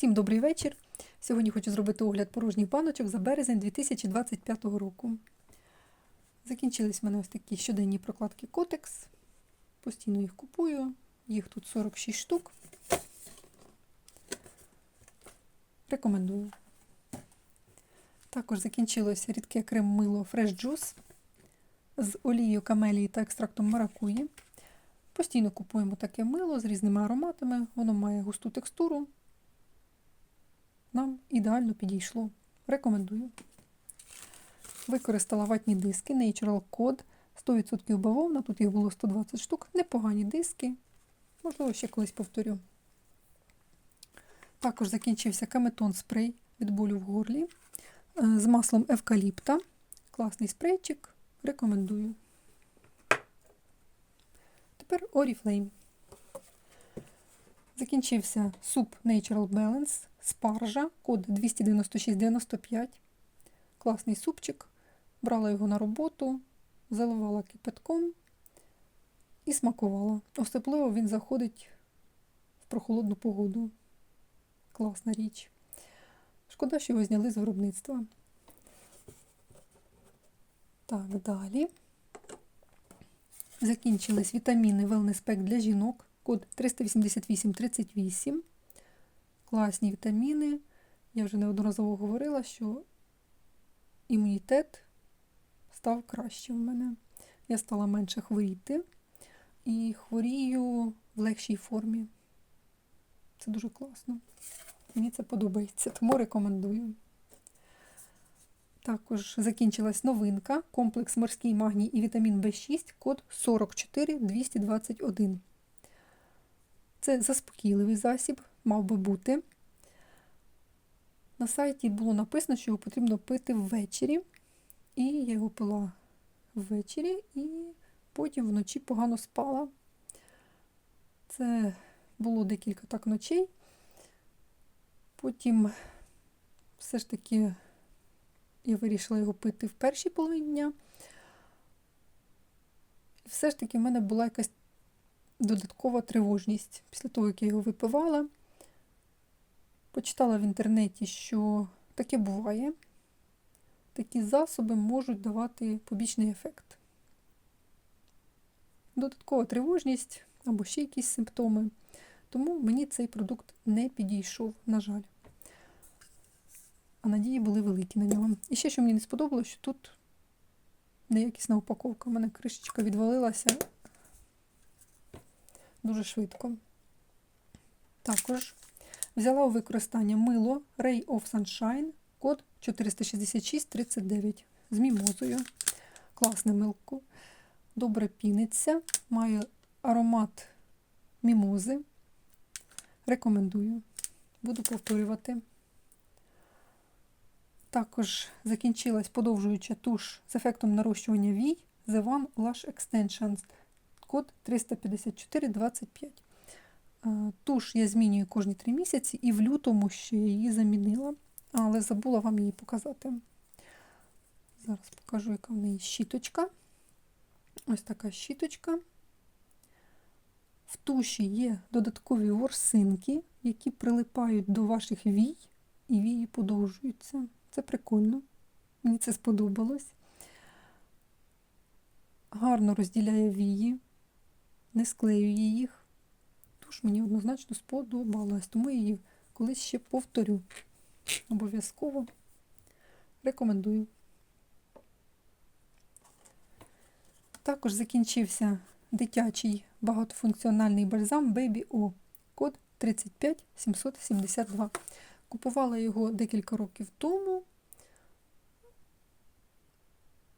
Всім добрий вечір. Сьогодні хочу зробити огляд порожніх баночок за березень 2025 року. Закінчились в мене ось такі щоденні прокладки Котекс. Постійно їх купую. Їх тут 46 штук. Рекомендую. Також закінчилось рідке крем мило Fresh Juice з олією камелії та екстрактом маракуї. Постійно купуємо таке мило з різними ароматами. Воно має густу текстуру. Нам ідеально підійшло. Рекомендую. Використала ватні диски Natural Code 100% бавовна. Тут їх було 120 штук. Непогані диски. Можливо, ще колись повторю. Також закінчився каметон спрей від болю в горлі з маслом евкаліпта. Класний спрейчик. Рекомендую. Тепер Oriflame. Закінчився суп Natural Balance, спаржа, код 29695. Класний супчик. Брала його на роботу, заливала кипятком і смакувала. Особливо він заходить в прохолодну погоду. Класна річ. Шкода, що його зняли з виробництва. Так, далі. Закінчились вітаміни Wellness Pack для жінок. Код 38838. Класні вітаміни. Я вже неодноразово говорила, що імунітет став краще в мене. Я стала менше хворіти і хворію в легшій формі. Це дуже класно. Мені це подобається, тому рекомендую. Також закінчилась новинка. Комплекс морський магній і вітамін В6, код 44221. Це заспокійливий засіб, мав би бути. На сайті було написано, що його потрібно пити ввечері. І я його пила ввечері і потім вночі погано спала. Це було декілька так ночей. Потім все ж таки я вирішила його пити в першій половині дня. І все ж таки в мене була якась додаткова тривожність. Після того, як я його випивала, почитала в інтернеті, що таке буває. Такі засоби можуть давати побічний ефект. Додаткова тривожність або ще якісь симптоми. Тому мені цей продукт не підійшов, на жаль. А надії були великі на нього. І ще, що мені не сподобалося, що тут неякісна упаковка. У мене кришечка відвалилася дуже швидко. Також взяла у використання мило Ray of Sunshine, код 46639 з мімозою. Класне милко. Добре піниться, має аромат мімози. Рекомендую. Буду повторювати. Також закінчилась подовжуюча туш з ефектом нарощування вій The One Lash Extensions, код 35425. Туш я змінюю кожні 3 місяці і в лютому ще її замінила, але забула вам її показати. Зараз покажу, яка в неї щіточка. Ось така щіточка. В туші є додаткові ворсинки, які прилипають до ваших вій, і вії подовжуються. Це прикольно. Мені це сподобалось. Гарно розділяє вії, не склеює їх. Тож мені однозначно сподобалось, тому її колись ще повторю. Обов'язково рекомендую. Також закінчився дитячий багатофункціональний бальзам Baby O, код 35772. Купувала його декілька років тому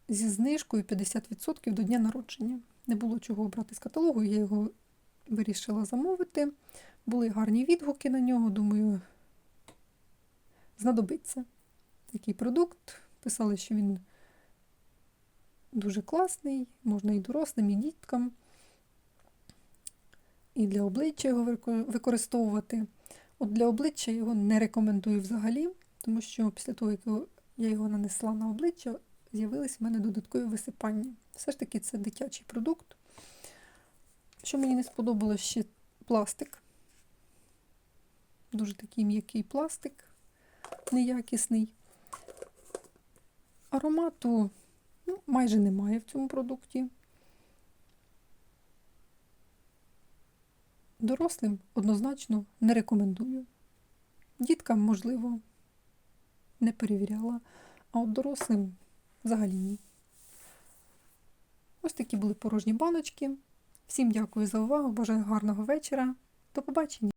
зі знижкою 50% до дня народження. Не було чого обрати з каталогу, я його вирішила замовити. Були гарні відгуки на нього, думаю, знадобиться такий продукт. Писали, що він дуже класний, можна і дорослим, і діткам. І для обличчя його використовувати. От Для обличчя його не рекомендую взагалі, тому що після того, як я його нанесла на обличчя, з'явились в мене додаткові висипання. Все ж таки, це дитячий продукт. Що мені не сподобалось ще пластик. Дуже такий м'який пластик, неякісний. Аромату ну, майже немає в цьому продукті. Дорослим однозначно не рекомендую. Діткам, можливо, не перевіряла, а от дорослим взагалі ні. Ось такі були порожні баночки. Всім дякую за увагу, бажаю гарного вечора. До побачення!